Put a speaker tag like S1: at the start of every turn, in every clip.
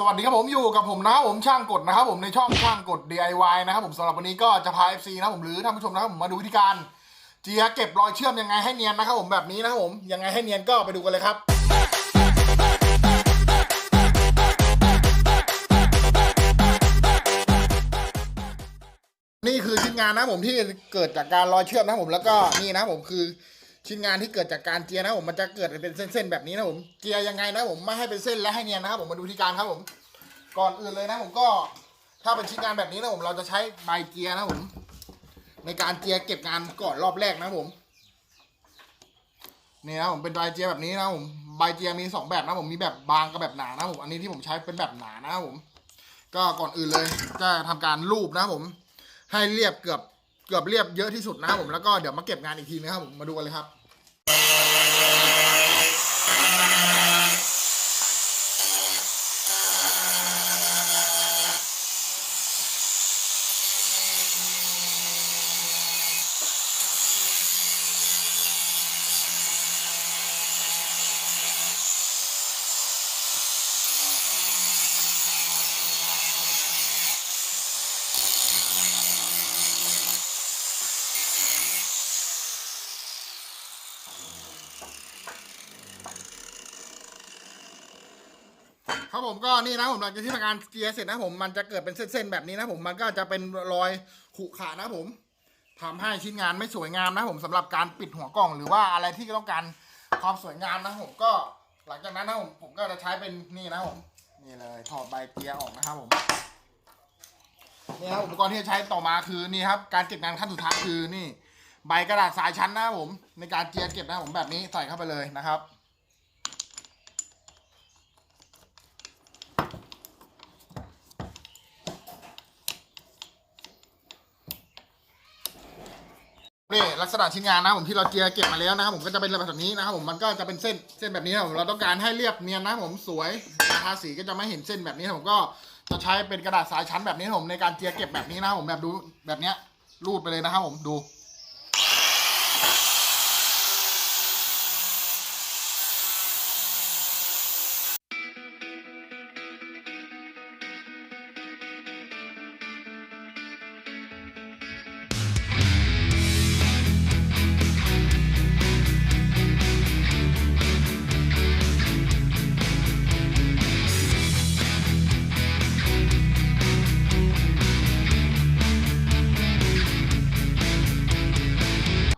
S1: สวัสดีครับผมอยู่กับผมนะครับผมช่างกดนะครับผมในช่องช่างกด DIY นะครับผมสำหรับวันนี้ก็จะพา FC นะผมหรือท่านผู้ชมนะครับผมมาดูวิธีการเจียเก็บรอยเชื่อมยังไงให้เนียนนะครับผมแบบนี้นะครับผมยังไงให้เนียนก็ไปดูกันเลยครับนี่คือชิ้นงานนะผมที่เกิดจากการรอยเชื่อมนะผมแล้วก็นี่นะผมคือ ชิ้นงานที่เกิดจากการเจียนะผมมันจะเกิดเป็นเส้นๆแบบนี้นะผมเจียยังไงนะผมไม่ให้เป็นเส้นและให้เนียนนะครับผมมาดูวิธีการครับผม ก่อนอื่นเลยนะผมก็ถ้าเป็นชิ้นงานแบบนี้นะผมเราจะใช้ใบเจียนะผม ในการเจียเก็บงานก่อนรอบแรกนะผมนี่นะผมเป็นใบเจียแบบนี้นะผมใบเจียมีสองแบบนะผมมีแบบบางกับแบบหนานะผมอันนี้ที่ผมใช้เป็นแบบหนานะผม ก็ก่อนอื่นเลยจะทำการรูปนะผม ให้เรียบเกือบเกือบเรียบเยอะที่สุดนะครับผมแล้วก็เดี๋ยวมาเก็บงานอีกทีนะครับผมมาดูกันเลยครับ ครับผมก็นี่นะผมหลังจากที่ทำการเจียเสร็จนะผมมันจะเกิดเป็นเส้นๆแบบนี้นะผมมันก็จะเป็นรอยขรุขระนะผมทำให้ชิ้นงานไม่สวยงามนะผมสำหรับการปิดหัวกล่องหรือว่าอะไรที่ต้องการความสวยงามนะผมก็หลังจากนั้นนะผมผมก็จะใช้เป็นนี่นะผมนี่เลยถอดใบเจียออกนะครับผมนี่ครับอุปกรณ์ที่จะใช้ต่อมาคือนี่ครับ การเก็บงานขั้นสุดท้ายคือนี่ ใบกระดาษสายชั้นนะครับผม ในการเจียเก็บนะครับผมแบบนี้ใส่เข้าไปเลยนะครับ นี่ลักษณะชิ้นงานนะผมที่เราเจียเก็บมาแล้วนะครับผมก็จะเป็นแบบนี้นะครับผมมันก็จะเป็นเส้นเส้นแบบนี้นะครับผมเราต้องการให้เรียบเนียนนะผมสวยทาสีก็จะไม่เห็นเส้นแบบนี้ผมก็จะใช้เป็นกระดาษสายชั้นแบบนี้นะผมในการเจียเก็บแบบนี้นะครับผมแบบดูแบบเนี้ยรูดไปเลยนะครับผมดู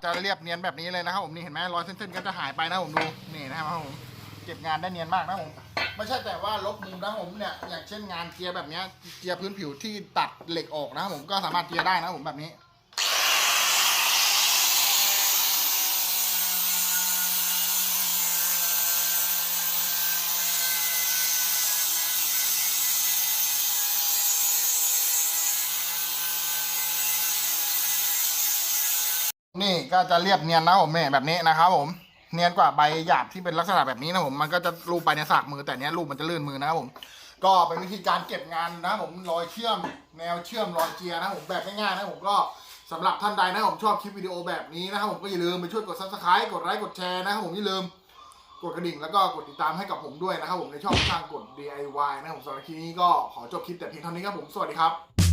S1: จะเรียบเนียนแบบนี้เลยนะครับผมนี่เห็นไหมรอยเส้นๆก็จะหายไปนะผมดูนี่นะครับผมเก็บงานได้เนียนมากนะผมไม่ใช่แต่ว่าลบมุมนะผมเนี่ยอย่างเช่นงานเกียแบบนี้เกียพื้นผิวที่ตัดเหล็กออกนะครับผมก็สามารถเกียได้นะผมแบบนี้ นี่ก็จะเรียบเนียนนะผมเนี่ยแบบนี้นะครับผม เนียนกว่าใบหยาบที่เป็นลักษณะแบบนี้นะผม มันก็จะรูปไปในสากมือแต่เนี้ยรูปมันจะลื่นมือนะครับผม ก็เป็นวิธีการเก็บงานนะผมรอยเชื่อมแนวเชื่อมรอยเจียนะผมแบบง่ายๆนะผมก็สำหรับท่านใดนะผมชอบคลิปวิดีโอแบบนี้นะครับผมก็อย่าลืมไปช่วยกด subscribe กดไลค์กดแชร์นะครับผมอย่าลืมกดกระดิ่งแล้วก็กดติดตามให้กับผมด้วยนะครับผมในช่องช่างกด DIY นะครับผมสำหรับคลิปนี้ก็ขอจบคลิปแต่เพียงเท่านี้ครับผมสวัสดีครับ